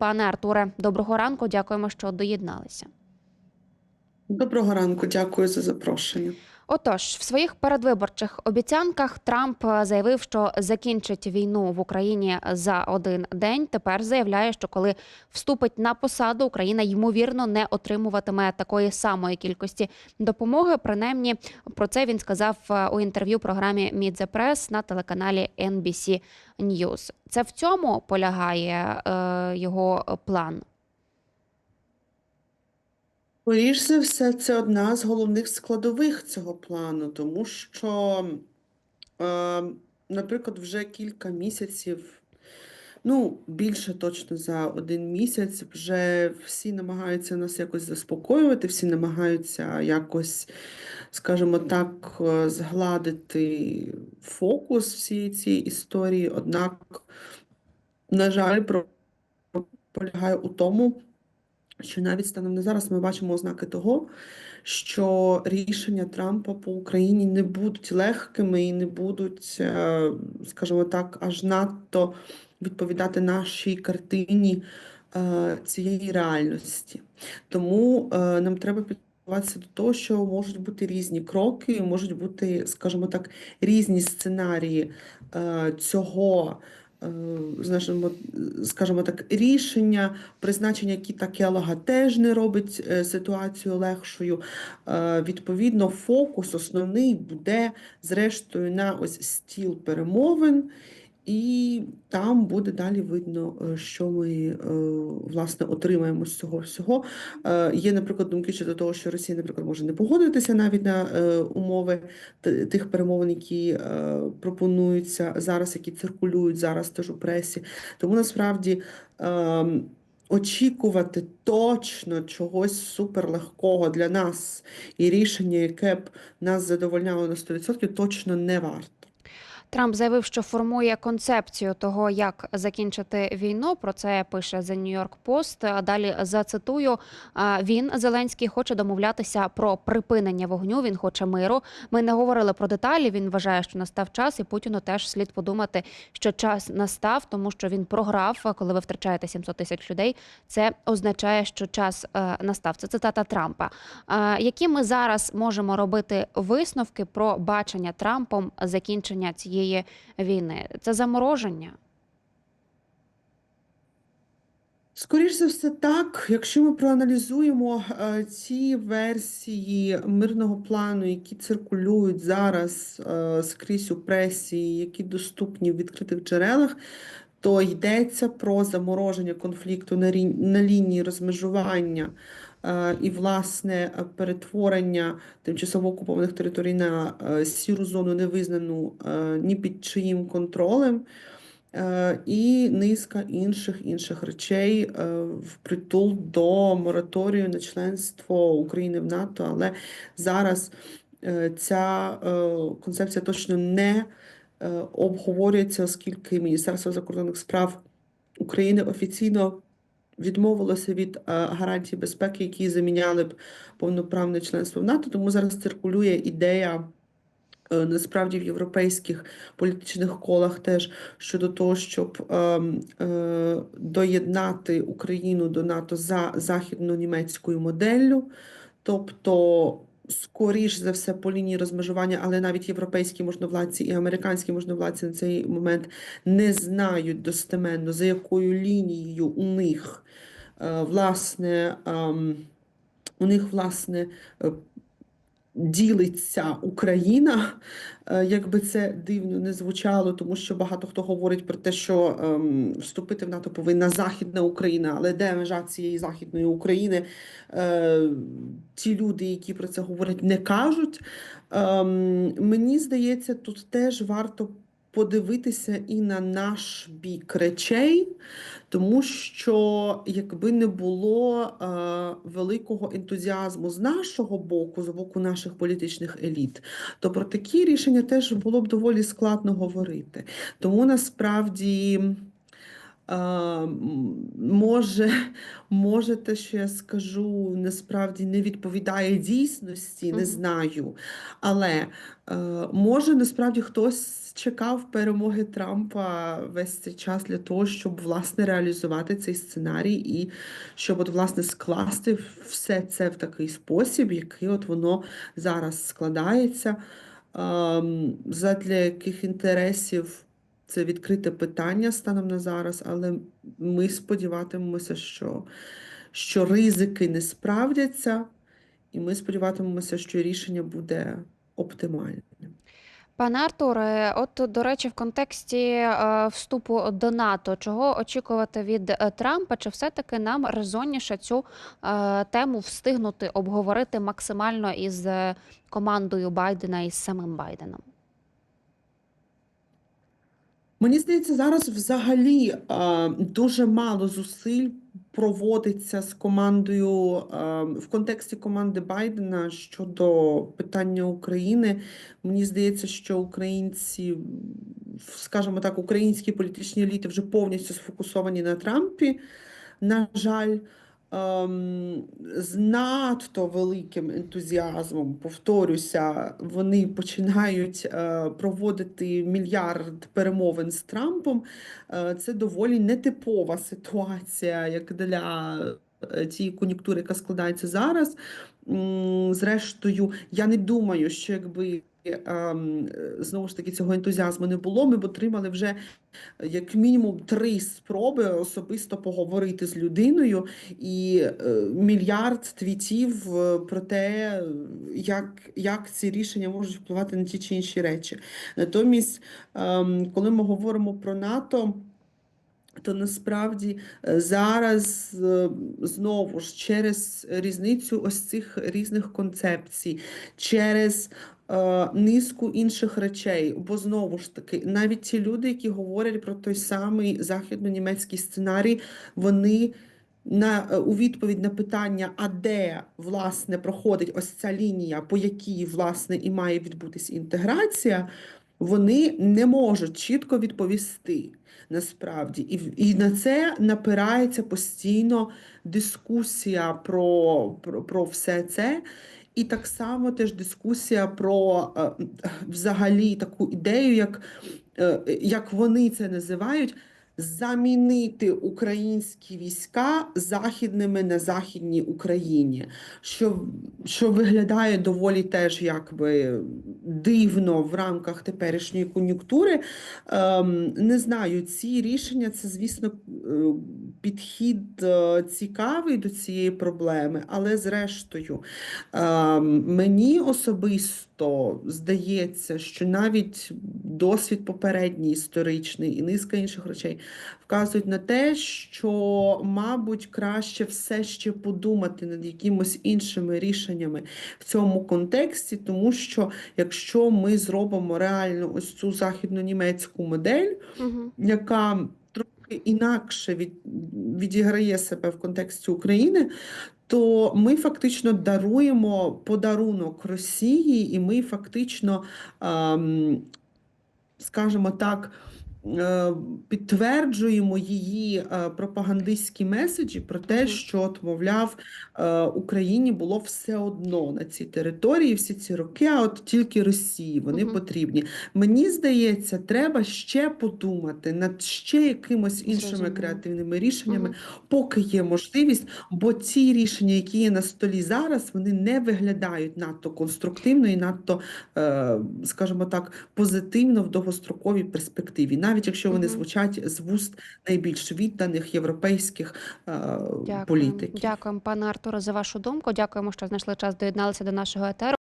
Пане Артуре, доброго ранку. Дякуємо, що доєдналися. Доброго ранку, дякую за запрошення. Отож, в своїх передвиборчих обіцянках Трамп е, заявив, що закінчить війну в Україні за один день. Тепер заявляє, що коли вступить на посаду, Україна ймовірно не отримуватиме такої самої кількості допомоги. Принаймні, про це він сказав е, у інтерв'ю програмі Meet the Press на телеканалі NBC News. Це в цьому полягає е, його план. Скоріш за все, це одна з головних складових цього плану, тому що, е, наприклад, вже кілька місяців, ну, більше точно за один місяць, вже всі намагаються нас якось заспокоювати, всі намагаються якось, скажімо так, е, згладити фокус всієї цієї історії. Однак, на жаль, про- полягає у тому, що навіть станом на зараз ми бачимо ознаки того, що рішення Трампа по Україні не будуть легкими і не будуть, е, скажімо так, аж надто відповідати нашій картині е, цієї реальності. Тому е, нам треба підготуватися до того, що можуть бути різні кроки, можуть бути, скажімо так, різні сценарії цього. Е, Скажімо, так, рішення, призначення Кіта Келога теж не робить е, ситуацію легшою. Е, Відповідно, фокус основний буде зрештою на ось стіл перемовин, і там буде далі видно, е, що ми е, власне отримаємо з цього всього. Е, Є, наприклад, думки щодо того, що Росія, наприклад, може не погодитися навіть на умови тих перемовин, які пропонуються зараз, які циркулюють зараз теж у пресі. Тому насправді. ем, Очікувати точно чогось суперлегкого для нас і рішення, яке б нас задовольняло на 100%, точно не варто. Трамп заявив, що формує концепцію того, як закінчити війну. Про це пише The New York Post. А Далі зацитую: він Зеленський хоче домовлятися про припинення вогню. Він хоче миру. Ми не говорили про деталі. Він вважає, що настав час, і Путіну теж слід подумати, що час настав, тому що він програв. Коли ви втрачаєте 700 тисяч людей, це означає, що час е, настав. Це цитата Трампа. Які ми зараз можемо робити висновки про бачення Трампом закінчення цієї війни? Це замороження. Скоріш за все, так. Якщо ми проаналізуємо е, ці версії мирного плану, які циркулюють зараз е, скрізь у пресі, які доступні в відкритих джерелах, то йдеться про замороження конфлікту на, лінії розмежування і, власне, е, перетворення тимчасово окупованих територій на е, сіру зону, не визнану е, ні під чиїм контролем. Е, І низка інших інших речей е, впритул до мораторію на членство України в НАТО, але зараз е, ця е, концепція точно не е, обговорюється, оскільки Міністерство закордонних справ України офіційно відмовилося від е, гарантій безпеки, які заміняли б повноправне членство в НАТО. Тому зараз циркулює ідея. е, Насправді в європейських політичних колах теж щодо того, щоб е, е, доєднати Україну до НАТО за західно-німецькою моделлю, тобто. Скоріш за все по лінії розмежування, але навіть європейські можновладці і американські можновладці на цей момент не знають достеменно, за якою лінією у них е, власне ем, у них власне е, ділиться Україна, якби це дивно не звучало, тому що багато хто говорить про те, що ем, вступити в НАТО повинна Західна Україна, але де межа цієї Західної України? Е, ті люди, які про це говорять, не кажуть. Ем, мені здається, тут теж варто подивитися і на наш бік речей, тому що якби не було е, великого ентузіазму з нашого боку, з боку наших політичних еліт, то про такі рішення теж було б доволі складно говорити. Тому насправді. Е, Може, може, те, що я скажу, насправді не відповідає дійсності, не знаю. Але е, може насправді хтось чекав перемоги Трампа весь цей час для того, щоб власне реалізувати цей сценарій, і щоб от власне скласти все це в такий спосіб, який от воно зараз складається. Ем, Задля яких інтересів це відкрите питання станом на зараз, але ми сподіватимемося, що, що ризики не справдяться, і ми сподіватимемося, що рішення буде оптимальним. Пане Артуре, от до речі, в контексті е, вступу до НАТО, чого очікувати від е, Трампа? Чи все-таки нам резонніше цю е, тему встигнути обговорити максимально із командою Байдена і з самим Байденом? Мені здається, зараз взагалі е, дуже мало зусиль проводиться з командою е, в контексті команди Байдена щодо питання України. Мені здається, що українці, скажімо так, українські політичні еліти вже повністю сфокусовані на Трампі. На жаль, з надто великим ентузіазмом, повторюся, вони починають е, проводити мільярд перемовин з Трампом. Е, Це доволі нетипова ситуація, як для е, тієї кон'юнктури, яка складається зараз. Зрештою, я не думаю, що якби ем, е, знову ж таки цього ентузіазму не було, ми б отримали вже як мінімум три спроби особисто поговорити з людиною і е, мільярд твітів е, про те, як, як ці рішення можуть впливати на ті чи інші речі. Натомість, ем, коли ми говоримо про НАТО. То насправді е, зараз е, знову ж через різницю ось цих різних концепцій, через е, низку інших речей, бо знову ж таки, навіть ті люди, які говорять про той самий західно-німецький сценарій, вони на, е, у відповідь на питання, а де власне проходить ось ця лінія, по якій власне і має відбутись інтеграція, вони не можуть чітко відповісти насправді. І, і на це напирається постійно дискусія про, про, про все це. І так само теж дискусія про е, взагалі таку ідею, як, е, як вони це називають, замінити українські війська західними на Західній Україні, що, що виглядає доволі теж якби дивно в рамках теперішньої кон'юнктури. Ем, не знаю, ці рішення це, звісно, е, підхід е, цікавий до цієї проблеми, але зрештою, ем, мені особисто здається, що навіть досвід попередній історичний і низка інших речей вказують на те, що, мабуть, краще все ще подумати над якимось іншими рішеннями в цьому контексті, тому що якщо ми зробимо реально ось цю західно-німецьку модель, Угу. яка трохи інакше від, відіграє себе в контексті України, то ми фактично даруємо подарунок Росії, і ми фактично, ем, скажімо так, підтверджуємо її е, пропагандистські меседжі про те, що, от, мовляв, е, Україні було все одно на цій території всі ці роки, а от тільки Росії вони Мгм. потрібні. Мені здається, треба ще подумати над ще якимось іншими креативними рішеннями, Мгм. поки є можливість, бо ці рішення, які є на столі зараз, вони не виглядають надто конструктивно і надто, е, скажімо так, позитивно в довгостроковій перспективі, навіть якщо вони Мгм. звучать з вуст найбільш відданих європейських е, Дякуємо. політиків. Дякуємо, пане Артуре, за вашу думку. Дякуємо, що знайшли час, доєдналися до нашого етеру.